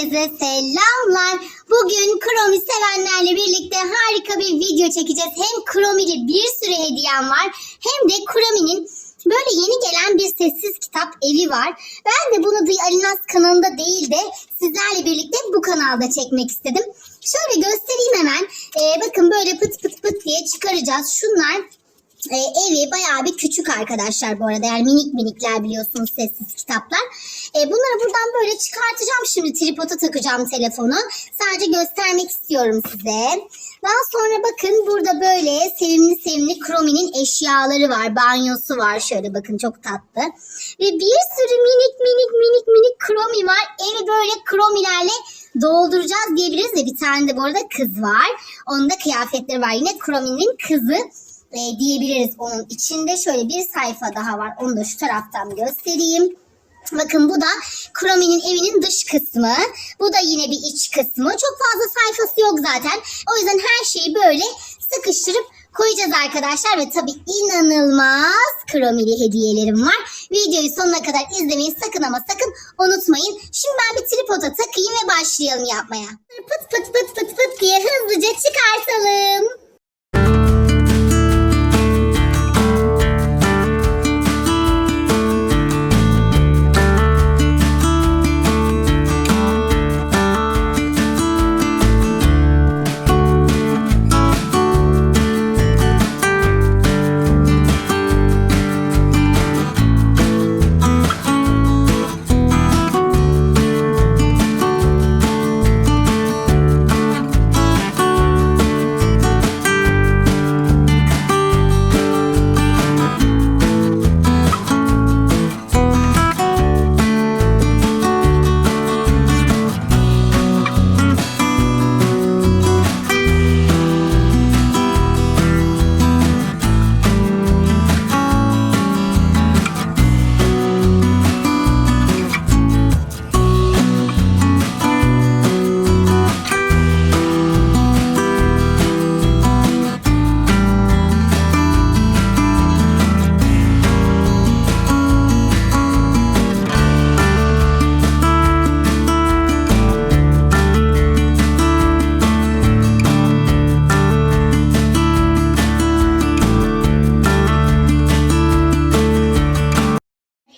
Herkese selamlar. Bugün Kromi sevenlerle birlikte harika bir video çekeceğiz. Hem Kromi'li bir sürü hediyem var hem de Kromi'nin böyle yeni gelen bir sessiz kitap evi var. Ben de bunu The Alinas kanalında değil de sizlerle birlikte bu kanalda çekmek istedim. Şöyle göstereyim hemen. Ee, bakın böyle pıt pıt pıt diye çıkaracağız. Şunlar e, evi bayağı bir küçük arkadaşlar bu arada. Yani minik minikler biliyorsunuz sessiz kitaplar. E, bunları buradan böyle çıkartacağım şimdi tripoda takacağım telefonu. Sadece göstermek istiyorum size. Daha sonra bakın burada böyle sevimli sevimli Kromi'nin eşyaları var. Banyosu var şöyle bakın çok tatlı. Ve bir sürü minik minik minik minik Kromi var. Evi böyle Kromi'lerle dolduracağız diyebiliriz de bir tane de bu arada kız var. Onun da kıyafetleri var. Yine Kromi'nin kızı e, diyebiliriz onun içinde. Şöyle bir sayfa daha var. Onu da şu taraftan göstereyim. Bakın bu da Kromi'nin evinin dış kısmı. Bu da yine bir iç kısmı. Çok fazla sayfası yok zaten. O yüzden her şeyi böyle sıkıştırıp koyacağız arkadaşlar. Ve tabii inanılmaz Kromi'li hediyelerim var. Videoyu sonuna kadar izlemeyi sakın ama sakın unutmayın. Şimdi ben bir tripoda takayım ve başlayalım yapmaya. Pıt pıt pıt pıt pıt diye hızlıca çıkartalım.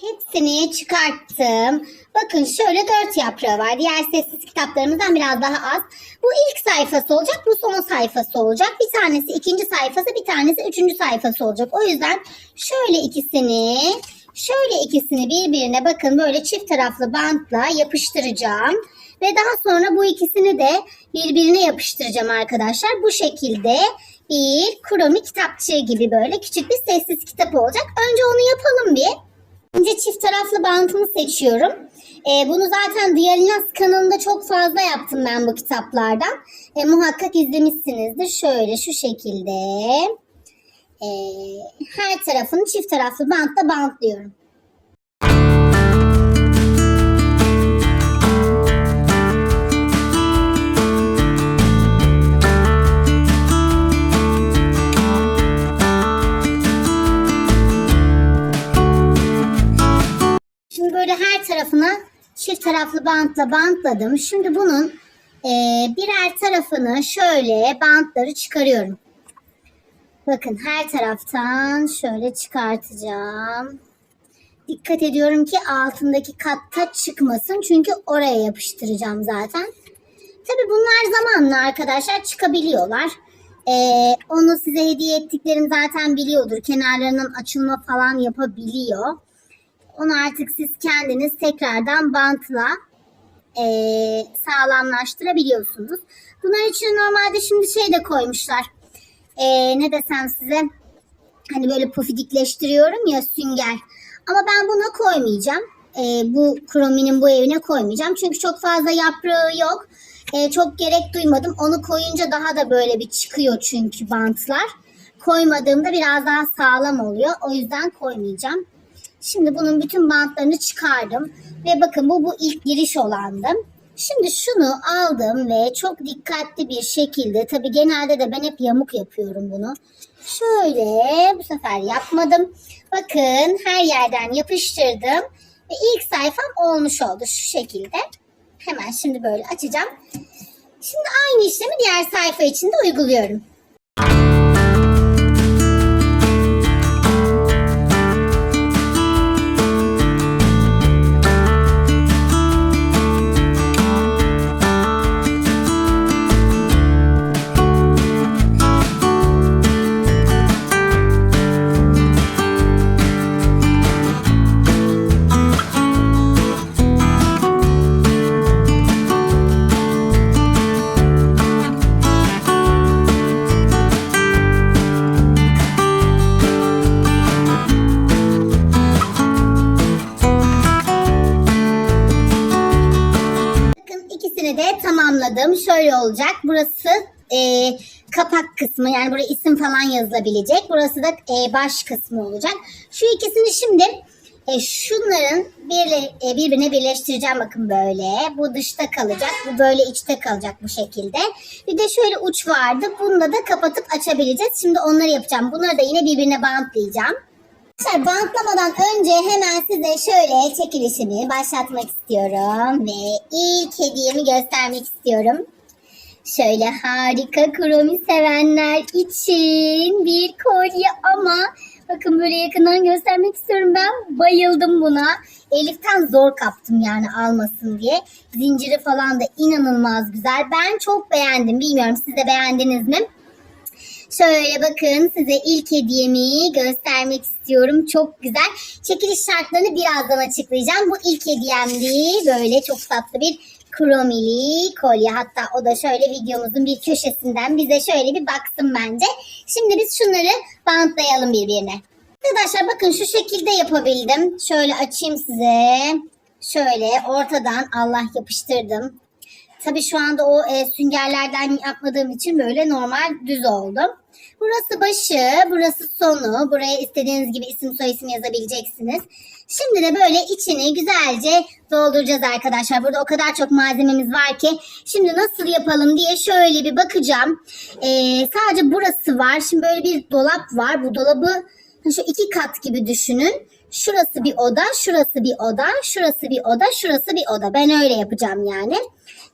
Hepsini çıkarttım. Bakın şöyle dört yaprağı var. Diğer sessiz kitaplarımızdan biraz daha az. Bu ilk sayfası olacak, bu son sayfası olacak. Bir tanesi ikinci sayfası, bir tanesi üçüncü sayfası olacak. O yüzden şöyle ikisini, şöyle ikisini birbirine bakın böyle çift taraflı bantla yapıştıracağım. Ve daha sonra bu ikisini de birbirine yapıştıracağım arkadaşlar. Bu şekilde bir kromi kitapçığı gibi böyle küçük bir sessiz kitap olacak. Önce onu yapalım bir. Önce çift taraflı bantımı seçiyorum. Ee, bunu zaten Dialinas kanalında çok fazla yaptım ben bu kitaplardan. Ee, muhakkak izlemişsinizdir. Şöyle şu şekilde. Ee, her tarafını çift taraflı bantla bantlıyorum. Şimdi böyle her tarafına çift taraflı bantla bantladım. Şimdi bunun e, birer tarafını şöyle bantları çıkarıyorum. Bakın her taraftan şöyle çıkartacağım. Dikkat ediyorum ki altındaki katta çıkmasın. Çünkü oraya yapıştıracağım zaten. Tabi bunlar zamanla arkadaşlar çıkabiliyorlar. Ee, onu size hediye ettiklerim zaten biliyordur. Kenarlarının açılma falan yapabiliyor. Onu artık siz kendiniz tekrardan bantla e, sağlamlaştırabiliyorsunuz. Bunlar için normalde şimdi şey de koymuşlar. E, ne desem size hani böyle pufidikleştiriyorum ya sünger. Ama ben buna koymayacağım. E, bu krominin bu evine koymayacağım. Çünkü çok fazla yaprağı yok. E, çok gerek duymadım. Onu koyunca daha da böyle bir çıkıyor çünkü bantlar. Koymadığımda biraz daha sağlam oluyor. O yüzden koymayacağım. Şimdi bunun bütün bantlarını çıkardım. Ve bakın bu bu ilk giriş olandı. Şimdi şunu aldım ve çok dikkatli bir şekilde tabi genelde de ben hep yamuk yapıyorum bunu. Şöyle bu sefer yapmadım. Bakın her yerden yapıştırdım. Ve ilk sayfam olmuş oldu şu şekilde. Hemen şimdi böyle açacağım. Şimdi aynı işlemi diğer sayfa için de uyguluyorum. Tamamladım. Şöyle olacak. Burası e, kapak kısmı yani buraya isim falan yazılabilecek. Burası da e, baş kısmı olacak. Şu ikisini şimdi e, şunların birle, e, birbirine birleştireceğim bakın böyle. Bu dışta kalacak. Bu böyle içte kalacak bu şekilde. Bir de şöyle uç vardı. Bunu da kapatıp açabileceğiz. Şimdi onları yapacağım. Bunları da yine birbirine bantlayacağım. Arkadaşlar bantlamadan önce hemen size şöyle çekilişimi başlatmak istiyorum ve ilk hediyemi göstermek istiyorum. Şöyle harika kromi sevenler için bir kolye ama bakın böyle yakından göstermek istiyorum ben bayıldım buna. Elif'ten zor kaptım yani almasın diye. Zinciri falan da inanılmaz güzel. Ben çok beğendim. Bilmiyorum siz de beğendiniz mi? Şöyle bakın size ilk hediyemi göstermek istiyorum. Çok güzel. Çekiliş şartlarını birazdan açıklayacağım. Bu ilk hediyemdi. Böyle çok tatlı bir kromili kolye. Hatta o da şöyle videomuzun bir köşesinden bize şöyle bir baksın bence. Şimdi biz şunları bantlayalım birbirine. Arkadaşlar bakın şu şekilde yapabildim. Şöyle açayım size. Şöyle ortadan Allah yapıştırdım. Tabii şu anda o e, süngerlerden yapmadığım için böyle normal düz oldu. Burası başı, burası sonu. Buraya istediğiniz gibi isim soy isim yazabileceksiniz. Şimdi de böyle içini güzelce dolduracağız arkadaşlar. Burada o kadar çok malzememiz var ki. Şimdi nasıl yapalım diye şöyle bir bakacağım. Ee, sadece burası var. Şimdi böyle bir dolap var. Bu dolabı şu iki kat gibi düşünün. Şurası bir oda, şurası bir oda, şurası bir oda, şurası bir oda. Ben öyle yapacağım yani.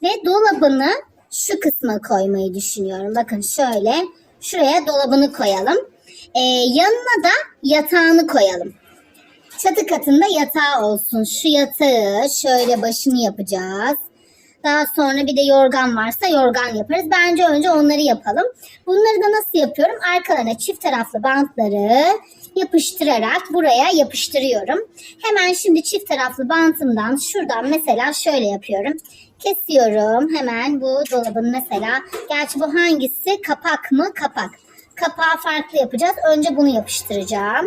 Ve dolabını şu kısma koymayı düşünüyorum. Bakın şöyle şuraya dolabını koyalım. Ee, yanına da yatağını koyalım. Çatı katında yatağı olsun. Şu yatağı şöyle başını yapacağız. Daha sonra bir de yorgan varsa yorgan yaparız. Bence önce onları yapalım. Bunları da nasıl yapıyorum? Arkalarına çift taraflı bantları yapıştırarak buraya yapıştırıyorum. Hemen şimdi çift taraflı bantımdan şuradan mesela şöyle yapıyorum. Kesiyorum hemen bu dolabın mesela. Gerçi bu hangisi? Kapak mı? Kapak. Kapağı farklı yapacağız. Önce bunu yapıştıracağım.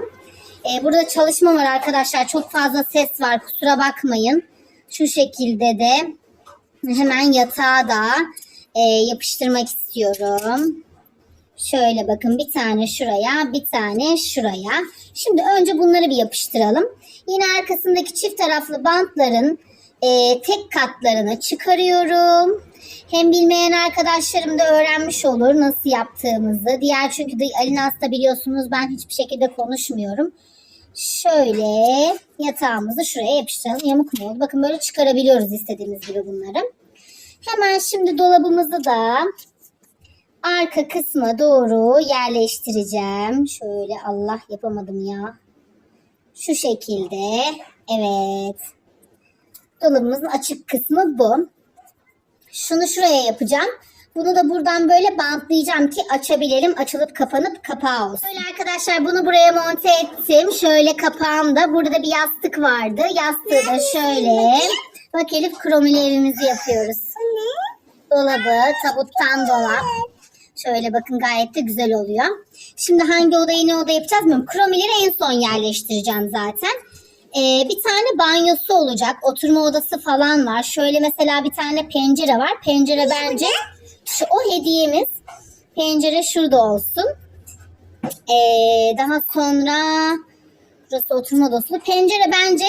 Ee, burada çalışma var arkadaşlar. Çok fazla ses var. Kusura bakmayın. Şu şekilde de hemen yatağa da e, yapıştırmak istiyorum. Şöyle bakın bir tane şuraya, bir tane şuraya. Şimdi önce bunları bir yapıştıralım. Yine arkasındaki çift taraflı bantların e, tek katlarını çıkarıyorum. Hem bilmeyen arkadaşlarım da öğrenmiş olur nasıl yaptığımızı. Diğer çünkü de Ali Nas'ta biliyorsunuz ben hiçbir şekilde konuşmuyorum. Şöyle yatağımızı şuraya yapıştıralım. Yamuk mu oldu? Bakın böyle çıkarabiliyoruz istediğimiz gibi bunları. Hemen şimdi dolabımızı da arka kısma doğru yerleştireceğim. Şöyle Allah yapamadım ya. Şu şekilde. Evet. Dolabımızın açık kısmı bu. Şunu şuraya yapacağım. Bunu da buradan böyle bantlayacağım ki açabilelim. Açılıp kapanıp kapağı olsun. Böyle arkadaşlar bunu buraya monte ettim. Şöyle kapağım da. Burada da bir yastık vardı. Yastığı da şöyle. Bak Elif kromili evimizi yapıyoruz. Dolabı, tabuttan dolap. Şöyle bakın gayet de güzel oluyor. Şimdi hangi odayı ne oda yapacağız bilmiyorum. Kromileri en son yerleştireceğim zaten. Ee, bir tane banyosu olacak. Oturma odası falan var. Şöyle mesela bir tane pencere var. Pencere bence şu o hediyemiz. Pencere şurada olsun. Ee, daha sonra burası oturma odası. Pencere bence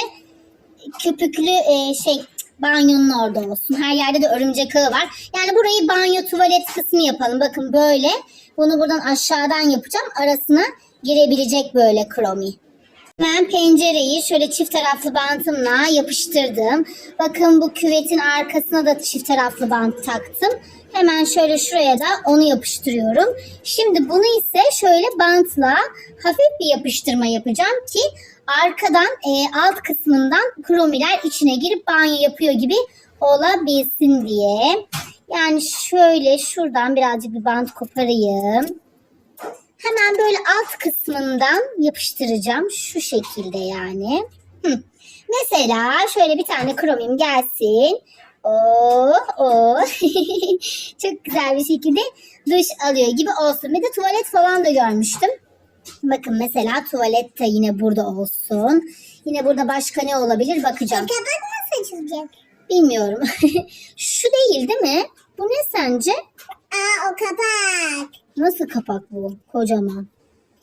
köpüklü e, şey banyonun orada olsun. Her yerde de örümcek ağı var. Yani burayı banyo tuvalet kısmı yapalım. Bakın böyle. Bunu buradan aşağıdan yapacağım. Arasına girebilecek böyle kromi. Ben pencereyi şöyle çift taraflı bantımla yapıştırdım. Bakın bu küvetin arkasına da çift taraflı bant taktım. Hemen şöyle şuraya da onu yapıştırıyorum. Şimdi bunu ise şöyle bantla hafif bir yapıştırma yapacağım ki arkadan e, alt kısmından kromiler içine girip banyo yapıyor gibi olabilsin diye. Yani şöyle şuradan birazcık bir bant koparayım. Hemen böyle alt kısmından yapıştıracağım. Şu şekilde yani. Hı. Mesela şöyle bir tane kromim gelsin. Oo, oo. Çok güzel bir şekilde duş alıyor gibi olsun. Bir de tuvalet falan da görmüştüm. Bakın mesela tuvalet de yine burada olsun. Yine burada başka ne olabilir bakacağım. Kapak nasıl açılacak? Bilmiyorum. Şu değil değil mi? Bu ne sence? Aa o kapak. Nasıl kapak bu? Kocaman.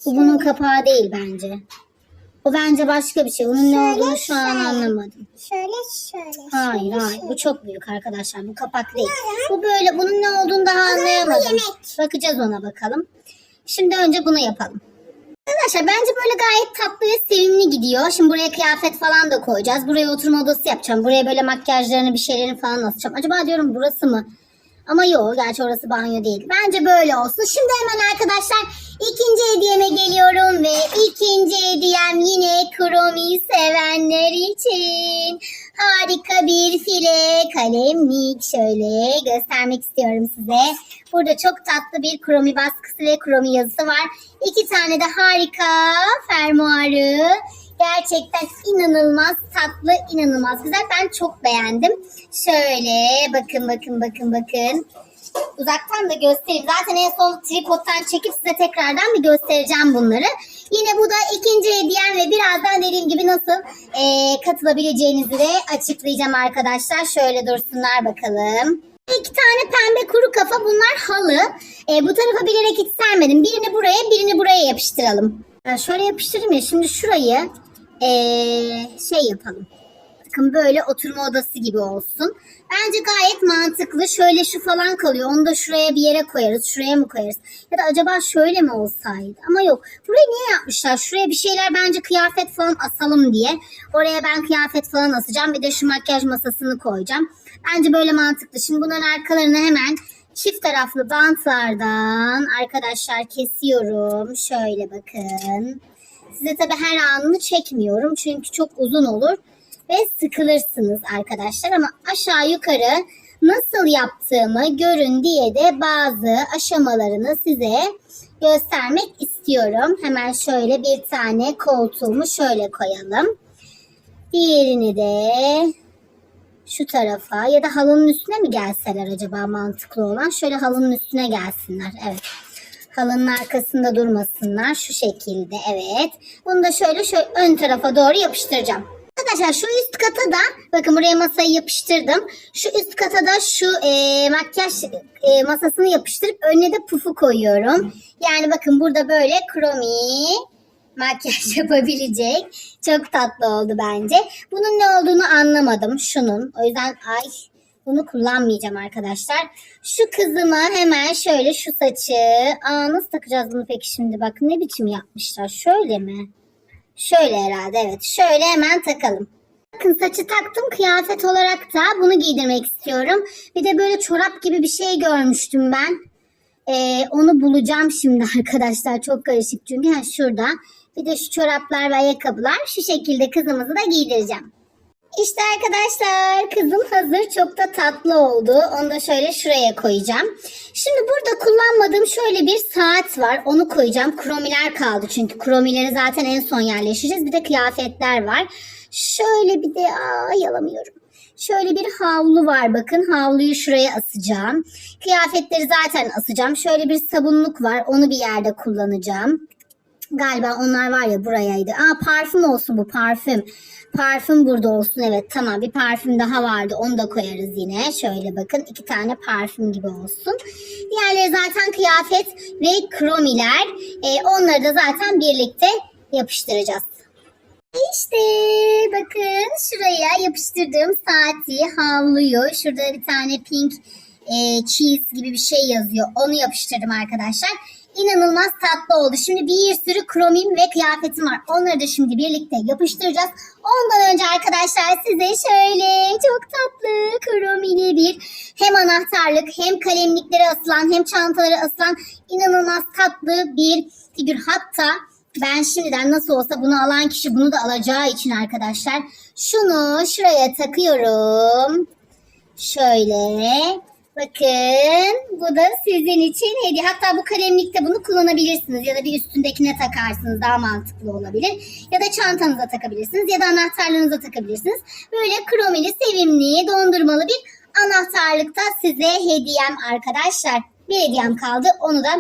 Bu bunun kapağı değil bence. O bence başka bir şey. Onun ne Şöyle, olduğunu şu an şöyle. anlamadım. Şöyle şöyle. Hayır şöyle, hayır. şöyle. Bu çok büyük arkadaşlar. Bu kapak değil. Bu böyle. Bunun ne olduğunu daha anlayamadım. yemek. Bakacağız ona bakalım. Şimdi önce bunu yapalım. Arkadaşlar bence böyle gayet tatlı ve sevimli gidiyor. Şimdi buraya kıyafet falan da koyacağız. Buraya oturma odası yapacağım. Buraya böyle makyajlarını bir şeylerini falan asacağım. Acaba diyorum burası mı? Ama yok gerçi orası banyo değil. Bence böyle olsun. Şimdi hemen arkadaşlar ikinci hediyeme geliyorum ve ikinci hediyem yine Kromi sevenler için. Harika bir file kalemlik şöyle göstermek istiyorum size. Burada çok tatlı bir kromi baskısı ve kromi yazısı var. İki tane de harika fermuarı. Gerçekten inanılmaz tatlı, inanılmaz güzel. Ben çok beğendim. Şöyle bakın bakın bakın bakın. Uzaktan da göstereyim. Zaten en son tripodtan çekip size tekrardan bir göstereceğim bunları. Yine bu da ikinci hediyem ve birazdan dediğim gibi nasıl eee, katılabileceğinizi de açıklayacağım arkadaşlar. Şöyle dursunlar bakalım. İki tane pembe kuru kafa bunlar halı. Eee, bu tarafa bilerek hiç. Birini buraya birini buraya yapıştıralım. Ben şöyle yapıştırayım ya şimdi şurayı eee, şey yapalım. Bakın böyle oturma odası gibi olsun. Bence gayet mantıklı. Şöyle şu falan kalıyor. Onu da şuraya bir yere koyarız. Şuraya mı koyarız? Ya da acaba şöyle mi olsaydı? Ama yok. Burayı niye yapmışlar? Şuraya bir şeyler bence kıyafet falan asalım diye. Oraya ben kıyafet falan asacağım. Bir de şu makyaj masasını koyacağım. Bence böyle mantıklı. Şimdi bunların arkalarını hemen çift taraflı bantlardan arkadaşlar kesiyorum. Şöyle bakın. Size tabi her anını çekmiyorum. Çünkü çok uzun olur ve sıkılırsınız arkadaşlar ama aşağı yukarı nasıl yaptığımı görün diye de bazı aşamalarını size göstermek istiyorum. Hemen şöyle bir tane koltuğumu şöyle koyalım. Diğerini de şu tarafa ya da halının üstüne mi gelseler acaba mantıklı olan? Şöyle halının üstüne gelsinler. Evet. Halının arkasında durmasınlar. Şu şekilde evet. Bunu da şöyle şöyle ön tarafa doğru yapıştıracağım. Arkadaşlar şu üst kata da bakın buraya masayı yapıştırdım. Şu üst kata da şu e, makyaj e, masasını yapıştırıp önüne de pufu koyuyorum. Yani bakın burada böyle kromi makyaj yapabilecek. Çok tatlı oldu bence. Bunun ne olduğunu anlamadım şunun. O yüzden ay bunu kullanmayacağım arkadaşlar. Şu kızıma hemen şöyle şu saçı. Aa nasıl takacağız bunu peki şimdi? Bak ne biçim yapmışlar. Şöyle mi? Şöyle herhalde evet. Şöyle hemen takalım. Bakın saçı taktım kıyafet olarak da bunu giydirmek istiyorum. Bir de böyle çorap gibi bir şey görmüştüm ben. Ee, onu bulacağım şimdi arkadaşlar. Çok karışık çünkü ha, şurada. Bir de şu çoraplar ve ayakkabılar. Şu şekilde kızımızı da giydireceğim. İşte arkadaşlar kızım hazır çok da tatlı oldu. Onu da şöyle şuraya koyacağım. Şimdi burada kullanmadığım şöyle bir saat var. Onu koyacağım. Kromiler kaldı çünkü kromileri zaten en son yerleştireceğiz. Bir de kıyafetler var. Şöyle bir de aa yalamıyorum. Şöyle bir havlu var bakın. Havluyu şuraya asacağım. Kıyafetleri zaten asacağım. Şöyle bir sabunluk var. Onu bir yerde kullanacağım. Galiba onlar var ya burayaydı. Aa parfüm olsun bu parfüm. Parfüm burada olsun evet tamam bir parfüm daha vardı onu da koyarız yine. Şöyle bakın iki tane parfüm gibi olsun. Diğerleri zaten kıyafet ve kromiler. Ee, onları da zaten birlikte yapıştıracağız. İşte bakın şuraya yapıştırdığım saati, havluyu. Şurada bir tane pink e, cheese gibi bir şey yazıyor. Onu yapıştırdım arkadaşlar. İnanılmaz tatlı oldu. Şimdi bir sürü kromim ve kıyafetim var. Onları da şimdi birlikte yapıştıracağız. Ondan önce arkadaşlar size şöyle çok tatlı kromili bir hem anahtarlık hem kalemliklere asılan hem çantalara asılan inanılmaz tatlı bir figür. Hatta ben şimdiden nasıl olsa bunu alan kişi bunu da alacağı için arkadaşlar şunu şuraya takıyorum. Şöyle. Bakın bu da sizin için hediye. Hatta bu kalemlikte bunu kullanabilirsiniz ya da bir üstündekine takarsınız daha mantıklı olabilir. Ya da çantanıza takabilirsiniz ya da anahtarlarınıza takabilirsiniz. Böyle kromili, sevimli, dondurmalı bir anahtarlıkta size hediyem arkadaşlar. Bir hediyem kaldı onu da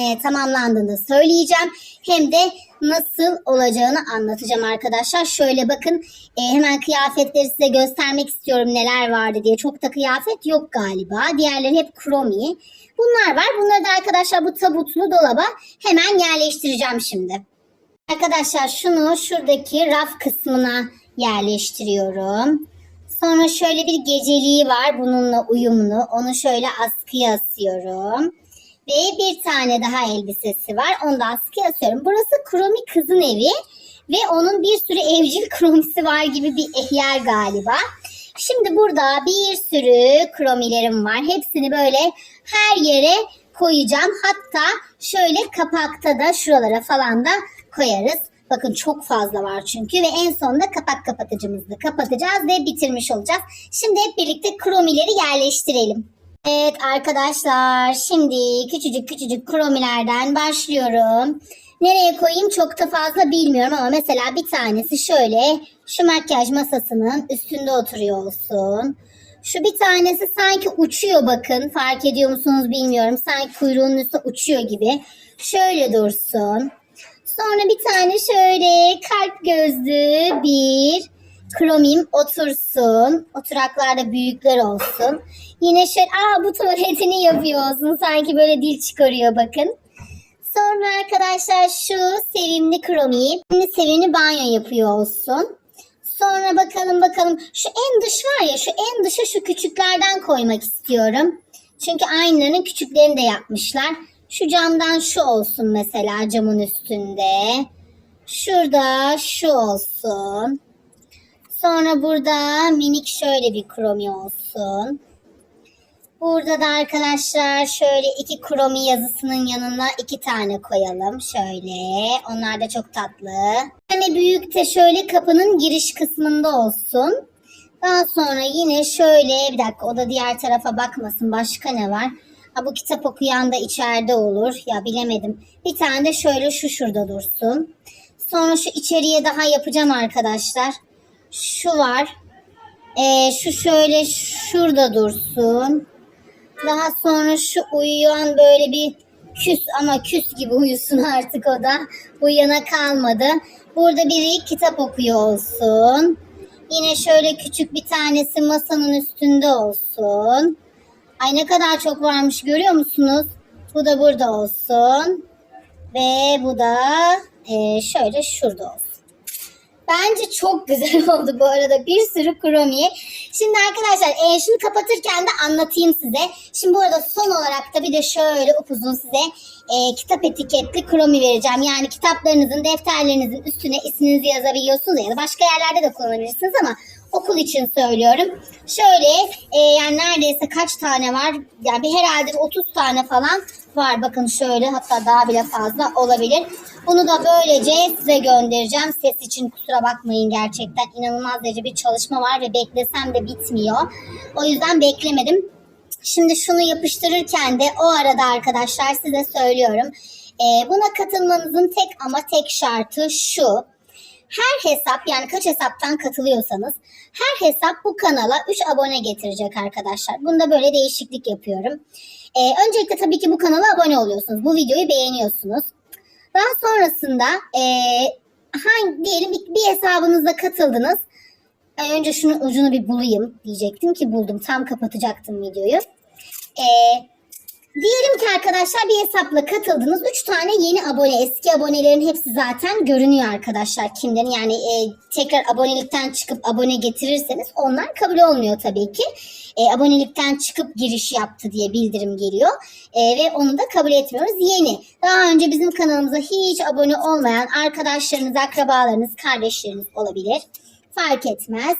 e, tamamlandığında söyleyeceğim. Hem de nasıl olacağını anlatacağım arkadaşlar. Şöyle bakın e, hemen kıyafetleri size göstermek istiyorum neler vardı diye. Çok da kıyafet yok galiba. Diğerleri hep kromi. Bunlar var. Bunları da arkadaşlar bu tabutlu dolaba hemen yerleştireceğim şimdi. Arkadaşlar şunu şuradaki raf kısmına yerleştiriyorum. Sonra şöyle bir geceliği var bununla uyumlu. Onu şöyle askıya asıyorum. Ve bir tane daha elbisesi var. Onu da asıyorum. Burası Kromi kızın evi. Ve onun bir sürü evcil kromisi var gibi bir yer galiba. Şimdi burada bir sürü kromilerim var. Hepsini böyle her yere koyacağım. Hatta şöyle kapakta da şuralara falan da koyarız. Bakın çok fazla var çünkü ve en sonunda kapak kapatıcımızı kapatacağız ve bitirmiş olacağız. Şimdi hep birlikte kromileri yerleştirelim. Evet arkadaşlar şimdi küçücük küçücük kromilerden başlıyorum. Nereye koyayım çok da fazla bilmiyorum ama mesela bir tanesi şöyle şu makyaj masasının üstünde oturuyor olsun. Şu bir tanesi sanki uçuyor bakın fark ediyor musunuz bilmiyorum. Sanki kuyruğunun üstü uçuyor gibi. Şöyle dursun. Sonra bir tane şöyle kalp gözlü bir kromim otursun. Oturaklarda büyükler olsun. Yine şöyle aa bu tuvaletini yapıyor olsun. Sanki böyle dil çıkarıyor bakın. Sonra arkadaşlar şu sevimli kromi. Şimdi sevimli banyo yapıyor olsun. Sonra bakalım bakalım şu en dış var ya şu en dışa şu küçüklerden koymak istiyorum. Çünkü aynılarının küçüklerini de yapmışlar. Şu camdan şu olsun mesela camın üstünde. Şurada şu olsun. Sonra burada minik şöyle bir kromi olsun. Burada da arkadaşlar şöyle iki kromi yazısının yanına iki tane koyalım. Şöyle. Onlar da çok tatlı. Hani büyük de şöyle kapının giriş kısmında olsun. Daha sonra yine şöyle bir dakika o da diğer tarafa bakmasın. Başka ne var? Ha, bu kitap okuyan da içeride olur. Ya bilemedim. Bir tane de şöyle şu şurada dursun. Sonra şu içeriye daha yapacağım arkadaşlar. Şu var. Ee, şu şöyle şurada dursun. Daha sonra şu uyuyan böyle bir küs ama küs gibi uyusun artık o da. Uyuyana kalmadı. Burada biri kitap okuyor olsun. Yine şöyle küçük bir tanesi masanın üstünde olsun. Ay ne kadar çok varmış görüyor musunuz? Bu da burada olsun. Ve bu da e, şöyle şurada olsun. Bence çok güzel oldu bu arada. Bir sürü kromi. Şimdi arkadaşlar e, şunu kapatırken de anlatayım size. Şimdi bu arada son olarak da bir de şöyle upuzun size e, kitap etiketli kromi vereceğim. Yani kitaplarınızın, defterlerinizin üstüne isminizi yazabiliyorsunuz ya da başka yerlerde de kullanabilirsiniz ama okul için söylüyorum. Şöyle e, yani neredeyse kaç tane var? Yani bir herhalde 30 tane falan var. Bakın şöyle hatta daha bile fazla olabilir. Bunu da böylece size göndereceğim. Ses için kusura bakmayın gerçekten. inanılmaz derece bir çalışma var ve beklesem de bitmiyor. O yüzden beklemedim. Şimdi şunu yapıştırırken de o arada arkadaşlar size söylüyorum. Ee, buna katılmanızın tek ama tek şartı şu. Her hesap yani kaç hesaptan katılıyorsanız her hesap bu kanala 3 abone getirecek arkadaşlar. Bunda böyle değişiklik yapıyorum. Ee, öncelikle tabii ki bu kanala abone oluyorsunuz. Bu videoyu beğeniyorsunuz. Daha sonrasında e, hangi diyelim bir, hesabınızla katıldınız. Önce şunun ucunu bir bulayım diyecektim ki buldum. Tam kapatacaktım videoyu. E, Diyelim ki arkadaşlar bir hesapla katıldınız. 3 tane yeni abone. Eski abonelerin hepsi zaten görünüyor arkadaşlar. Kimlerin yani e, tekrar abonelikten çıkıp abone getirirseniz onlar kabul olmuyor tabii ki. E, abonelikten çıkıp giriş yaptı diye bildirim geliyor. E, ve onu da kabul etmiyoruz. Yeni. Daha önce bizim kanalımıza hiç abone olmayan arkadaşlarınız, akrabalarınız, kardeşleriniz olabilir. Fark etmez.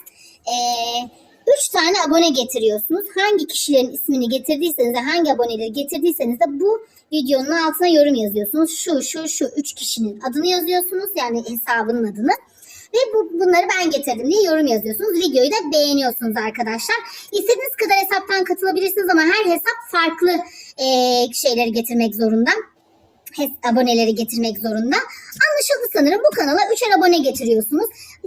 Eee 3 tane abone getiriyorsunuz. Hangi kişilerin ismini getirdiyseniz de hangi aboneleri getirdiyseniz de bu videonun altına yorum yazıyorsunuz. Şu şu şu 3 kişinin adını yazıyorsunuz. Yani hesabının adını. Ve bu, bunları ben getirdim diye yorum yazıyorsunuz. Videoyu da beğeniyorsunuz arkadaşlar. İstediğiniz kadar hesaptan katılabilirsiniz ama her hesap farklı e, şeyleri getirmek zorunda aboneleri getirmek zorunda. Anlaşıldı sanırım. Bu kanala üçer abone getiriyorsunuz.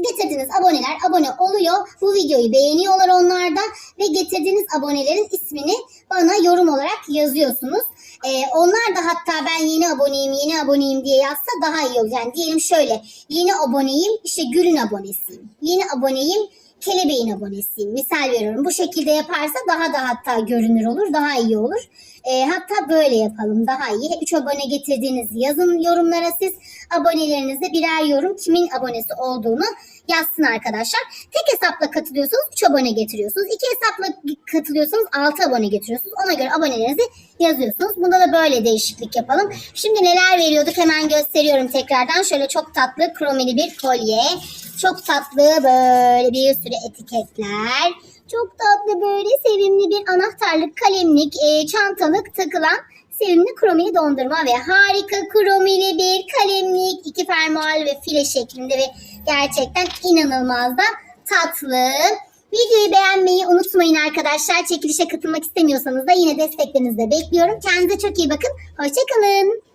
Getirdiğiniz aboneler abone oluyor. Bu videoyu beğeniyorlar onlar da. Ve getirdiğiniz abonelerin ismini bana yorum olarak yazıyorsunuz. Ee, onlar da hatta ben yeni aboneyim, yeni aboneyim diye yazsa daha iyi olur. Yani diyelim şöyle, yeni aboneyim, işte Gül'ün abonesiyim. Yeni aboneyim, Kelebeğin abonesiyim. Misal veriyorum. Bu şekilde yaparsa daha da hatta görünür olur, daha iyi olur. Ee, hatta böyle yapalım, daha iyi. 3 abone getirdiğiniz yazın yorumlara siz. Abonelerinizde birer yorum kimin abonesi olduğunu yazsın arkadaşlar. Tek hesapla katılıyorsanız 3 abone getiriyorsunuz. İki hesapla katılıyorsanız 6 abone getiriyorsunuz. Ona göre abonelerinizi yazıyorsunuz. Bunda da böyle değişiklik yapalım. Şimdi neler veriyorduk hemen gösteriyorum tekrardan. Şöyle çok tatlı kromeli bir kolye. Çok tatlı böyle bir sürü etiketler. Çok tatlı böyle sevimli bir anahtarlık, kalemlik, e, çantalık takılan sevimli kromili dondurma ve harika kromili bir kalemlik, iki fermuar ve file şeklinde ve gerçekten inanılmaz da tatlı. Videoyu beğenmeyi unutmayın arkadaşlar. Çekilişe katılmak istemiyorsanız da yine desteklerinizi de bekliyorum. Kendinize çok iyi bakın. Hoşçakalın.